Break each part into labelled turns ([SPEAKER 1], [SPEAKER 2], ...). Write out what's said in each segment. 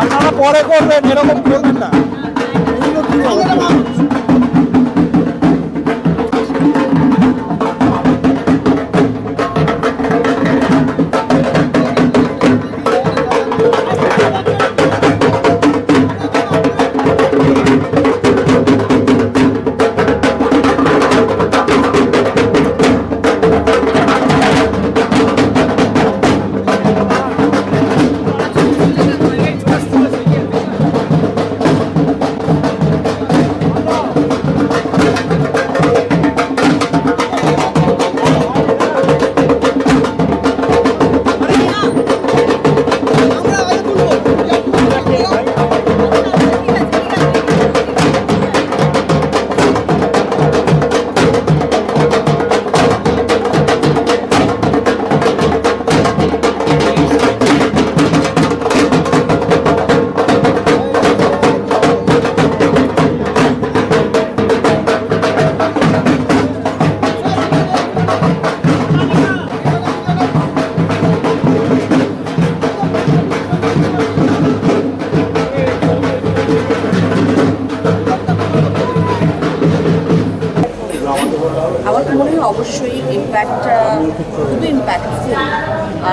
[SPEAKER 1] আপনারা পরে করবেন এরকম করবেন না।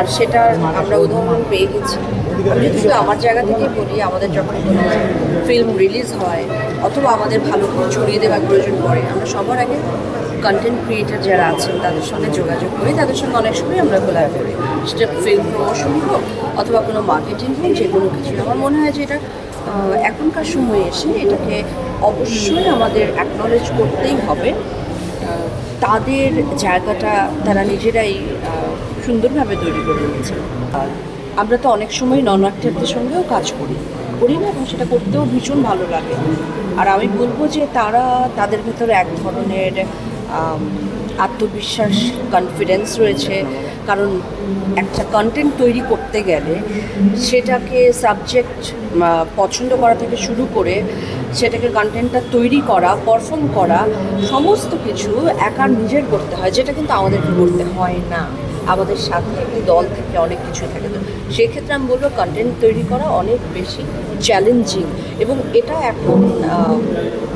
[SPEAKER 2] আর সেটার আমরা উদাহরণ পেয়ে গেছি। আমি যদি শুধু আমার জায়গা থেকে বলি, আমাদের যখন কোনো ফিল্ম রিলিজ হয়, অথবা আমাদের ভালো করে ছড়িয়ে দেওয়ার প্রয়োজন পড়ে, আমরা সবার আগে কন্টেন্ট ক্রিয়েটার যারা আছেন, তাদের সঙ্গে যোগাযোগ করি, তাদের সঙ্গে অনেক সময় আমরা কোলার করি। সেটা ফিল্ম প্রমোশন হোক, অথবা কোনো মার্কেটিং হোক, যে কোনো কিছু আমার মনে হয় যে এটা এখনকার সময়ে এসে এটাকে অবশ্যই আমাদের অ্যাকনোলেজ করতেই হবে। তাদের জায়গাটা, তারা নিজেরাই সুন্দরভাবে তৈরি করে নিয়েছে আর আমরা তো অনেক সময় নন অ্যাক্টারদের সঙ্গেও কাজ করি। করি না, এবং সেটা করতেও ভীষণ ভালো লাগে। আর আমি বলব যে তারা, তাদের ভেতরে এক ধরনের আত্মবিশ্বাস কনফিডেন্স রয়েছে। কারণ একটা কন্টেন্ট তৈরি করতে গেলে সেটাকে সাবজেক্ট পছন্দ করা থেকে শুরু করে সেটাকে কন্টেন্টটা তৈরি করা পারফর্ম করা, সমস্ত কিছু একা নিজের করতে হয়, যেটা কিন্তু আমাদেরকে করতে হয় না। আমাদের সাথে একটি দল থেকে অনেক কিছু থাকে। তো সেক্ষেত্রে আমি বলব কন্টেন্ট তৈরি করা অনেক বেশি চ্যালেঞ্জিং এবং এটা এখন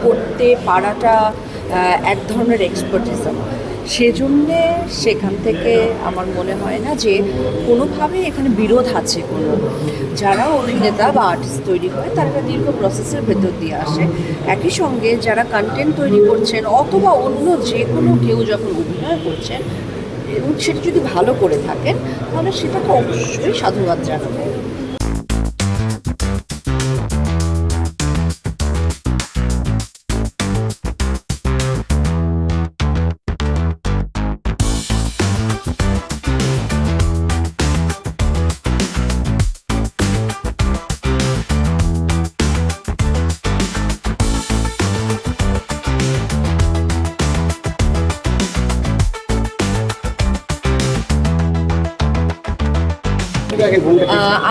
[SPEAKER 2] করতে পারাটা এক ধরনের এক্সপার্টিজম সেজন্যে সেখান থেকে আমার মনে হয় না যে কোনোভাবে এখানে বিরোধ আছে কোনো। যারা অভিনেতা বা আর্টিস্ট তৈরি হয় তারা দীর্ঘ প্রসেসের ভেতর দিয়ে আসে। একই সঙ্গে যারা কন্টেন্ট তৈরি করছেন অথবা অন্য যে কোনো কেউ যখন অভিনয় করছেন সেটা যদি ভালো করে থাকেন তাহলে সেটাকে অবশ্যই সাধুবাদ জানাব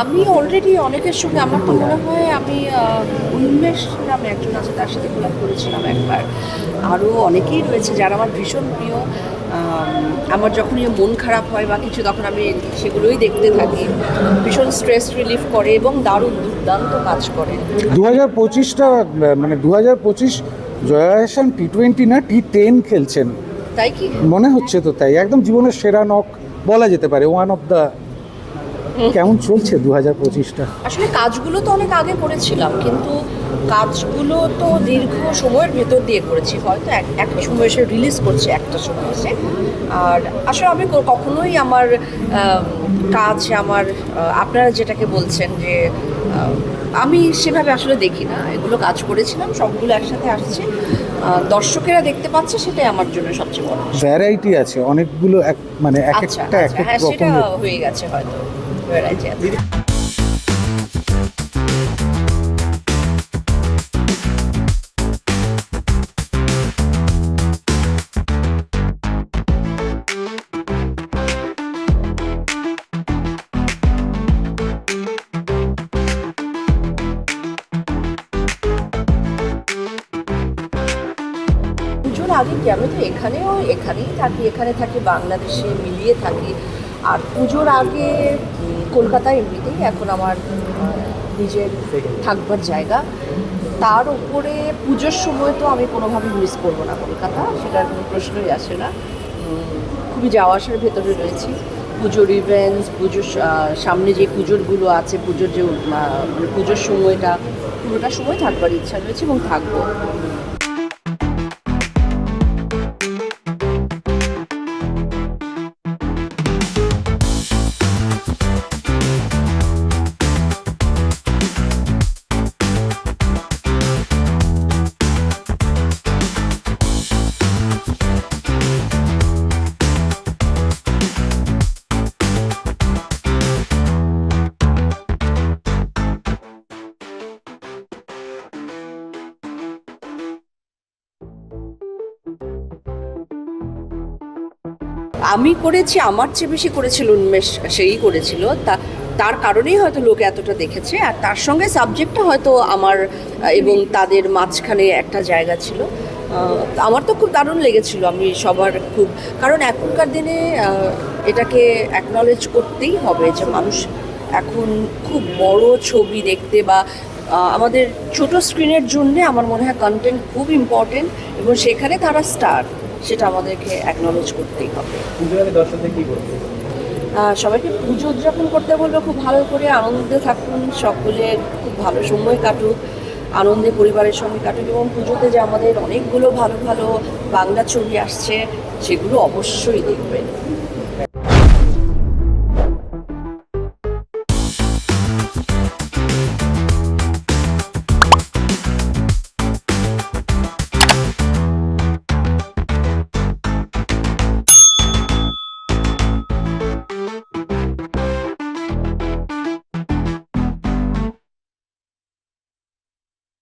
[SPEAKER 2] আমি অলরেডি অনেকের সঙ্গে আমার তো মনে হয় আমি উন্মেষ নামে একজন আছে তার সাথে কোলাপ করেছিলাম একবার। আরও অনেকেই রয়েছে যারা আমার ভীষণ প্রিয়। আমার যখনই মন খারাপ হয় বা কিছু তখন আমি সেগুলোই দেখতে থাকি। ভীষণ স্ট্রেস রিলিফ করে এবং দারুণ দুর্দান্ত কাজ করে।
[SPEAKER 1] দু হাজার পঁচিশটা মানে দু হাজার পঁচিশ জয়া হাসান টি টোয়েন্টি না টি টেন খেলছেন।
[SPEAKER 2] তাই কি?
[SPEAKER 1] মনে হচ্ছে তো তাই একদম জীবনের সেরা নক বলা যেতে পারে ওয়ান অফ দ্য কেমন চলছে দু হাজার পঁচিশটা?
[SPEAKER 2] আসলে কাজগুলো তো অনেক আগে করেছিলাম কিন্তু কাজগুলো তো দীর্ঘ সময়ের ভেতর দিয়ে করেছি। হয়তো এক একটা সময় এসে রিলিজ করছে একটা সময় এসে। আর আসলে আমি কখনোই আমার কাজ আমার আপনারা যেটাকে বলছেন যে আমি সেভাবে আসলে দেখি না। এগুলো কাজ করেছিলাম সবগুলো একসাথে আসছে। দর্শকেরা দেখতে পাচ্ছে সেটাই আমার জন্য সবচেয়ে বড়
[SPEAKER 1] ভ্যারাইটি আছে অনেকগুলো এক মানে এক
[SPEAKER 2] আচ্ছা
[SPEAKER 1] একটা এক
[SPEAKER 2] আচ্ছা
[SPEAKER 1] এক
[SPEAKER 2] হ্যাঁ সেটা হয়ে গেছে হয়তো। Öğrenci yatağı. আগে কি আমি তো এখানেও এখানেই থাকি এখানে থাকি বাংলাদেশে মিলিয়ে থাকি আর পুজোর আগে উম, কলকাতায় এমনিতেই এখন আমার নিজের থাকবার জায়গা। তার উপরে পুজোর সময় তো আমি কোনোভাবে মিস করব না কলকাতা সেটার কোনো প্রশ্নই আসে না। খুবই যাওয়া আসার ভেতরে রয়েছি। পুজোর ইভেন্টস পুজোর সামনে যে পুজোরগুলো আছে পুজোর যে পুজোর সময়টা পুরোটা সময় থাকবার ইচ্ছা রয়েছে এবং থাকব। আমি করেছি, আমার চেয়ে বেশি করেছিল উন্মেষ, সেই করেছিল। তা, তার কারণেই হয়তো লোক এতটা দেখেছে, আর তার সঙ্গে সাবজেক্টটা হয়তো আমার এবং তাদের মাঝখানে একটা জায়গা ছিল। আমার তো খুব দারুণ লেগেছিল, আমি সবার খুব, কারণ এখনকার দিনে এটাকে অ্যাকনলেজ করতেই হবে যে মানুষ এখন খুব বড় ছবি দেখতে বা আমাদের ছোট স্ক্রিনের জন্যে আমার মনে হয় কন্টেন্ট খুব ইম্পর্টেন্ট এবং সেখানে তারা স্টার সেটা আমাদেরকে অ্যাকনোলেজ করতেই হবে। সবাইকে পুজো উদযাপন করতে বলব খুব ভালো করে আনন্দে থাকুন সকলে খুব ভালো সময় কাটুক আনন্দে পরিবারের সঙ্গে কাটুক এবং পুজোতে যে আমাদের অনেকগুলো ভালো ভালো বাংলা ছবি আসছে সেগুলো অবশ্যই দেখবেন।